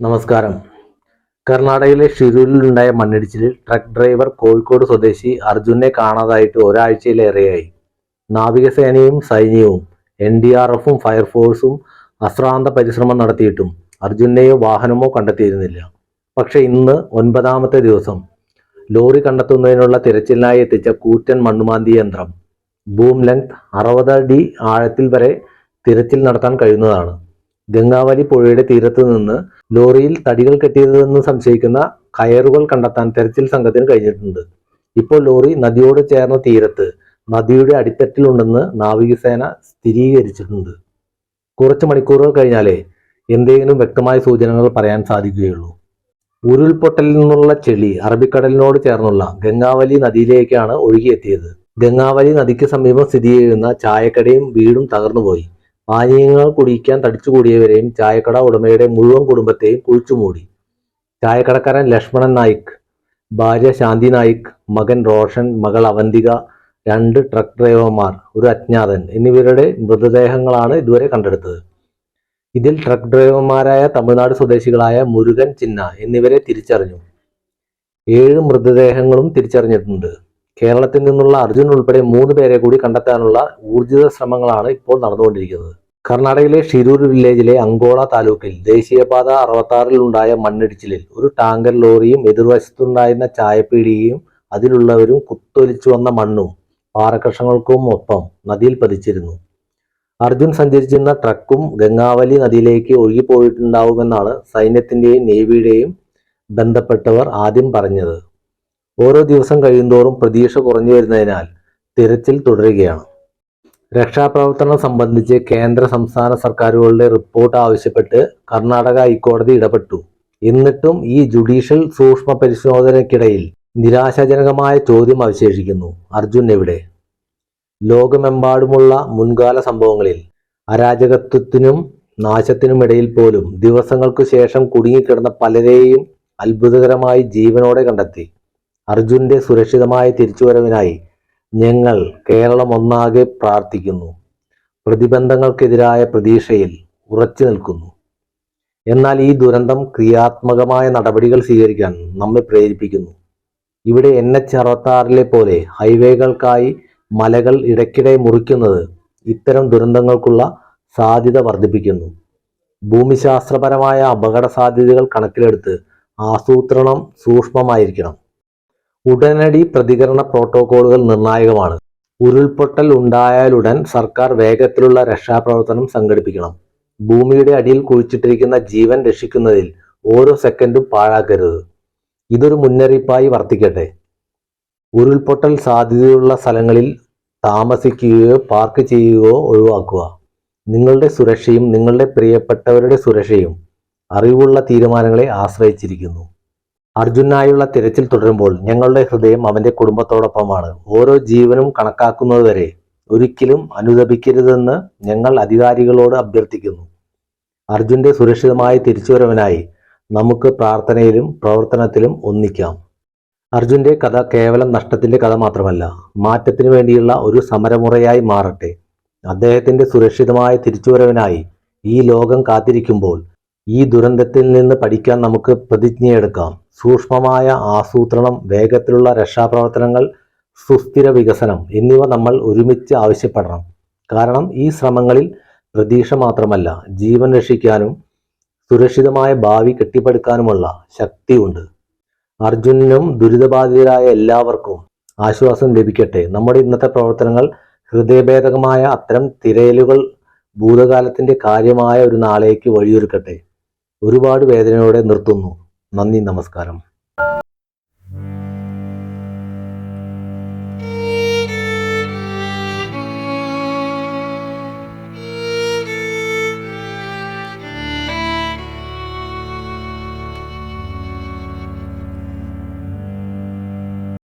നമസ്കാരം. കർണാടകയിലെ ഷിരൂരിലുണ്ടായ മണ്ണിടിച്ചിലിൽ ട്രക്ക് ഡ്രൈവർ കോഴിക്കോട് സ്വദേശി അർജുനെ കാണാതായിട്ട് ഒരാഴ്ചയിലേറെയായി. നാവികസേനയും സൈന്യവും എൻ ഡി ആർ എഫും ഫയർഫോഴ്സും അശ്രാന്ത പരിശ്രമം നടത്തിയിട്ടും അർജുനെയോ വാഹനമോ കണ്ടെത്തിയിരുന്നില്ല. പക്ഷെ ഇന്ന് ഒൻപതാമത്തെ ദിവസം ലോറി കണ്ടെത്തുന്നതിനുള്ള തിരച്ചിലിനായി എത്തിച്ച കൂറ്റൻ മണ്ണുമാന്തി യന്ത്രം ബൂം ലെങ്ത് അറുപത് ഡി ആഴത്തിൽ വരെ തിരച്ചിൽ നടത്താൻ കഴിയുന്നതാണ്. ഗംഗാവലി പുഴയുടെ തീരത്ത് നിന്ന് ലോറിയിൽ തടികൾ കെട്ടിയതെന്ന് സംശയിക്കുന്ന കയറുകൾ കണ്ടെത്താൻ തെരച്ചിൽ സംഘത്തിന് കഴിഞ്ഞിട്ടുണ്ട്. ഇപ്പോൾ ലോറി നദിയോട് ചേർന്ന തീരത്ത് നദിയുടെ അടിത്തട്ടിലുണ്ടെന്ന് നാവികസേന സ്ഥിരീകരിച്ചിട്ടുണ്ട്. കുറച്ച് മണിക്കൂറുകൾ കഴിഞ്ഞാലേ എന്തെങ്കിലും വ്യക്തമായ സൂചനകൾ പറയാൻ സാധിക്കുകയുള്ളൂ. ഉരുൾപൊട്ടലിൽ നിന്നുള്ള ചെളി അറബിക്കടലിനോട് ചേർന്നുള്ള ഗംഗാവലി നദിയിലേക്കാണ് ഒഴുകിയെത്തിയത്. ഗംഗാവലി നദിക്ക് സമീപം സ്ഥിതി ചെയ്യുന്ന ചായക്കടയും വീടും തകർന്നുപോയി. പാനീയങ്ങൾ കുടിക്കാൻ തടിച്ചു കൂടിയവരെയും ചായക്കട ഉടമയുടെ മുഴുവൻ കുടുംബത്തെയും കുഴിച്ചുമൂടി. ചായക്കടക്കാരൻ ലക്ഷ്മണൻ നായിക് ഭാര്യ ശാന്തി നായിക് മകൻ റോഷൻ മകൾ അവന്തിക രണ്ട് ട്രക്ക് ഡ്രൈവർമാർ ഒരു അജ്ഞാതൻ എന്നിവരുടെ മൃതദേഹങ്ങളാണ് ഇതുവരെ കണ്ടെടുത്തത്. ഇതിൽ ട്രക്ക് ഡ്രൈവർമാരായ തമിഴ്നാട് സ്വദേശികളായ മുരുകൻ ചിന്ന എന്നിവരെ തിരിച്ചറിഞ്ഞു. ഏഴ് മൃതദേഹങ്ങളും തിരിച്ചറിഞ്ഞിട്ടുണ്ട്. കേരളത്തിൽ നിന്നുള്ള അർജുൻ ഉൾപ്പെടെ മൂന്ന് പേരെ കൂടി കണ്ടെത്താനുള്ള ഊർജിത ശ്രമങ്ങളാണ് ഇപ്പോൾ നടന്നുകൊണ്ടിരിക്കുന്നത്. കർണാടകയിലെ ഷിരൂർ വില്ലേജിലെ അങ്കോള താലൂക്കിൽ ദേശീയപാത അറുപത്താറിൽ ഉണ്ടായ മണ്ണിടിച്ചിലിൽ ഒരു ടാങ്കർ ലോറിയും എതിർവശത്തുണ്ടായിരുന്ന ചായപ്പീടികയും അതിലുള്ളവരും കുത്തൊലിച്ചു വന്ന മണ്ണും പാറക്കഷങ്ങൾക്കും ഒപ്പം നദിയിൽ പതിച്ചിരുന്നു. അർജുൻ സഞ്ചരിച്ചിരുന്ന ട്രക്കും ഗംഗാവലി നദിയിലേക്ക് ഒഴുകിപ്പോയിട്ടുണ്ടാവുമെന്നാണ് സൈന്യത്തിന്റെയും നേവിയുടെയും ബന്ധപ്പെട്ടവർ ആദ്യം പറഞ്ഞത്. ഓരോ ദിവസം കഴിയുന്തോറും പ്രതീക്ഷ കുറഞ്ഞു വരുന്നതിനാൽ തിരച്ചിൽ തുടരുകയാണ്. രക്ഷാപ്രവർത്തനം സംബന്ധിച്ച് കേന്ദ്ര സംസ്ഥാന സർക്കാരുകളുടെ റിപ്പോർട്ട് ആവശ്യപ്പെട്ട് കർണാടക ഹൈക്കോടതി ഇടപെട്ടു. എന്നിട്ടും ഈ ജുഡീഷ്യൽ സൂക്ഷ്മ പരിശോധനയ്ക്കിടയിൽ നിരാശാജനകമായ ചോദ്യം അവശേഷിക്കുന്നു. അർജുൻ എവിടെ? ലോകമെമ്പാടുമുള്ള മുൻകാല സംഭവങ്ങളിൽ അരാജകത്വത്തിനും നാശത്തിനുമിടയിൽ പോലും ദിവസങ്ങൾക്കു ശേഷം കുടുങ്ങിക്കിടന്ന പലരെയും അത്ഭുതകരമായി ജീവനോടെ കണ്ടെത്തി. അർജുന്റെ സുരക്ഷിതമായ തിരിച്ചുവരവിനായി ഞങ്ങൾ കേരളം ഒന്നാകെ പ്രാർത്ഥിക്കുന്നു. പ്രതിബന്ധങ്ങൾക്കെതിരായ പ്രതീക്ഷയിൽ ഉറച്ചു നിൽക്കുന്നു. എന്നാൽ ഈ ദുരന്തം ക്രിയാത്മകമായ നടപടികൾ സ്വീകരിക്കാൻ നമ്മെ പ്രേരിപ്പിക്കുന്നു. ഇവിടെ എൻ എച്ച് അറുപത്താറിലെ പോലെ ഹൈവേകൾക്കായി മലകൾ ഇടയ്ക്കിടെ മുറിക്കുന്നത് ഇത്തരം ദുരന്തങ്ങൾക്കുള്ള സാധ്യത വർദ്ധിപ്പിക്കുന്നു. ഭൂമിശാസ്ത്രപരമായ അപകട സാധ്യതകൾ കണക്കിലെടുത്ത് ആസൂത്രണം സൂക്ഷ്മമായിരിക്കണം. ഉടനടി പ്രതികരണ പ്രോട്ടോകോളുകൾ നിർണായകമാണ്. ഉരുൾപൊട്ടൽ ഉണ്ടായാലുടൻ സർക്കാർ വേഗത്തിലുള്ള രക്ഷാപ്രവർത്തനം സംഘടിപ്പിക്കണം. ഭൂമിയുടെ അടിയിൽ കുഴിച്ചിട്ടിരിക്കുന്ന ജീവൻ രക്ഷിക്കുന്നതിൽ ഓരോ സെക്കൻഡും പാഴാക്കരുത്. ഇതൊരു മുന്നറിയിപ്പായി വർത്തിക്കട്ടെ. ഉരുൾപൊട്ടൽ സാധ്യതയുള്ള സ്ഥലങ്ങളിൽ താമസിക്കുകയോ പാർക്ക് ചെയ്യുകയോ ഒഴിവാക്കുക. നിങ്ങളുടെ സുരക്ഷയും നിങ്ങളുടെ പ്രിയപ്പെട്ടവരുടെ സുരക്ഷയും അറിവുള്ള തീരുമാനങ്ങളെ ആശ്രയിച്ചിരിക്കുന്നു. അർജുനായുള്ള തിരച്ചിൽ തുടരുമ്പോൾ ഞങ്ങളുടെ ഹൃദയം അവന്റെ കുടുംബത്തോടൊപ്പമാണ്. ഓരോ ജീവനും കണക്കാക്കുന്നതുവരെ ഒരിക്കലും അനുദപിക്കരുതെന്ന് ഞങ്ങൾ അധികാരികളോട് അഭ്യർത്ഥിക്കുന്നു. അർജുന്റെ സുരക്ഷിതമായ തിരിച്ചുവരവനായി നമുക്ക് പ്രാർത്ഥനയിലും പ്രവർത്തനത്തിലും ഒന്നിക്കാം. അർജുന്റെ കഥ കേവലം നഷ്ടത്തിന്റെ കഥ മാത്രമല്ല മാറ്റത്തിന് വേണ്ടിയുള്ള ഒരു സമരമുറയായി മാറട്ടെ. അദ്ദേഹത്തിന്റെ സുരക്ഷിതമായ തിരിച്ചുവരവനായി ഈ ലോകം കാത്തിരിക്കുമ്പോൾ ഈ ദുരന്തത്തിൽ നിന്ന് പഠിക്കാൻ നമുക്ക് പ്രതിജ്ഞയെടുക്കാം. സൂക്ഷ്മമായ ആസൂത്രണം വേഗത്തിലുള്ള രക്ഷാപ്രവർത്തനങ്ങൾ സുസ്ഥിര വികസനം എന്നിവ നമ്മൾ ഒരുമിച്ച് ആവശ്യപ്പെടണം. കാരണം ഈ ശ്രമങ്ങളിൽ പ്രതീക്ഷ മാത്രമല്ല ജീവൻ രക്ഷിക്കാനും സുരക്ഷിതമായ ഭാവി കെട്ടിപ്പടുക്കാനുമുള്ള ശക്തിയുണ്ട്. അർജുനനും ദുരിതബാധിതരായ എല്ലാവർക്കും ആശ്വാസം ലഭിക്കട്ടെ. നമ്മുടെ ഇന്നത്തെ പ്രവർത്തനങ്ങൾ ഹൃദയഭേദകമായ അത്തരം തിരയലുകൾ ഭൂതകാലത്തിന്റെ കാര്യമായ ഒരു നാളേക്ക് വഴിയൊരുക്കട്ടെ. ഒരുപാട് വേദനയോടെ നിർത്തുന്നു. നന്ദി നമസ്കാരം.